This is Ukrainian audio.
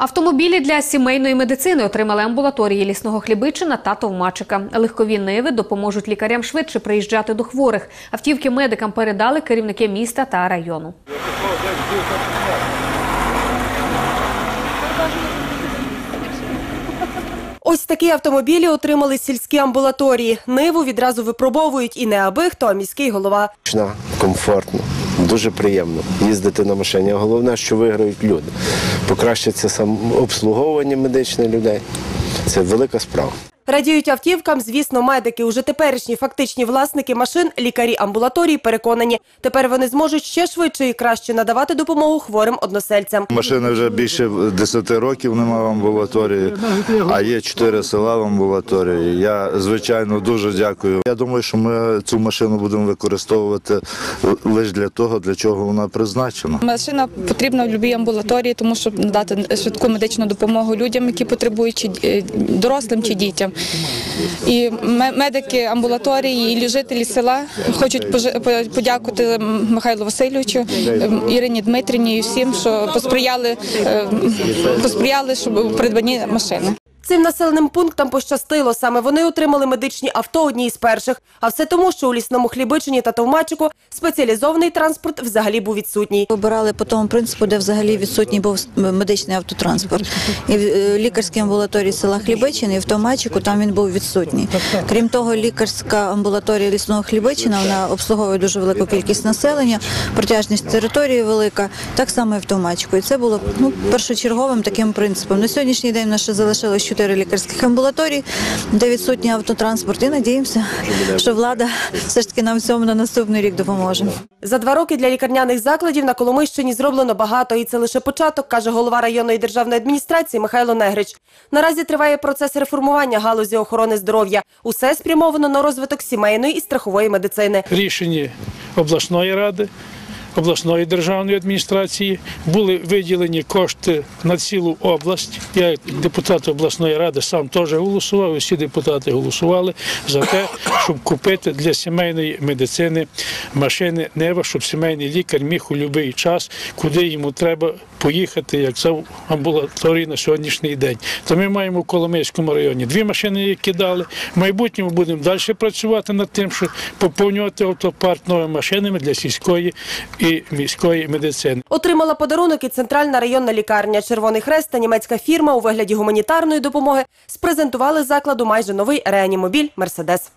Автомобілі для сімейної медицини отримали амбулаторії лісного хлібичина та товмачика. Легкові ниви допоможуть лікарям швидше приїжджати до хворих. Автівки медикам передали керівники міста та району. Ось такі автомобілі отримали сільські амбулаторії. Ниву відразу випробовують і не аби хто, а міський голова. Комфортно, дуже приємно їздити на машині. Головне, що виграють люди. Покращиться сам обслуговування медичне людей. Це велика справа. Радіють автівкам, звісно, медики. Уже теперішні фактичні власники машин, лікарі амбулаторії переконані. Тепер вони зможуть ще швидше і краще надавати допомогу хворим односельцям. Машини вже більше 10 років немає в амбулаторії, а є 4 села в амбулаторії. Я, звичайно, дуже дякую. Я думаю, що ми цю машину будемо використовувати лише для того, для чого вона призначена. Машина потрібна в будь-якій амбулаторії, тому щоб надати швидку медичну допомогу людям, які потребують чи е, дорослим чи дітям. І медики амбулаторії і жителі села хочуть подякувати Михайлу Васильовичу, е, Ірині Дмитрівні і всім, що посприяли, е, посприяли, щоб придбані машини. Цим населеним пунктам пощастило. Саме вони отримали медичні авто одні з перших. А все тому, що у лісному хлібичині та товмачику спеціалізований транспорт взагалі був відсутній. Вибирали по тому принципу, де взагалі відсутній був медичний автотранспорт. І в е, лікарській амбулаторії села Хлібичини, і в Томачику там він був відсутній. Крім того, лікарська амбулаторія лісного Хлібичина вона обслуговує дуже велику кількість населення, протяжність території велика, так само і в Томачику. І це було ну, першочерговим таким принципом. На сьогоднішній день в нас ще залишилось чотири лікарських амбулаторії, де відсутній автотранспорт. І надіємося, що влада все ж таки нам цьому на наступний рік допоможе. За два роки для лікарняних закладів на Коломийщині зроблено багато, і це лише початок, каже голова районної державної адміністрації Михайло Негрич. Наразі триває процес реформування галузі охорони здоров'я. Усе спрямовано на розвиток сімейної і страхової медицини. рішенні обласної ради, обласної державної адміністрації були виділені кошти на цілу область. Я, як депутат обласної ради, сам теж голосував, і всі депутати голосували за те, щоб купити для сімейної медицини машини Нева, щоб сімейний лікар міг у будь-який час, куди йому треба поїхати, як це в амбулаторії на сьогоднішній день. То ми маємо в Коломийському районі дві машини, які дали. В майбутньому будемо далі працювати над тим, щоб поповнювати автопарк новими машинами для сільської і міської медицини. Отримала подарунок і центральна районна лікарня. Червоний хрест та німецька фірма у вигляді гуманітарної допомоги спрезентували закладу майже новий реанімобіль Мерседес.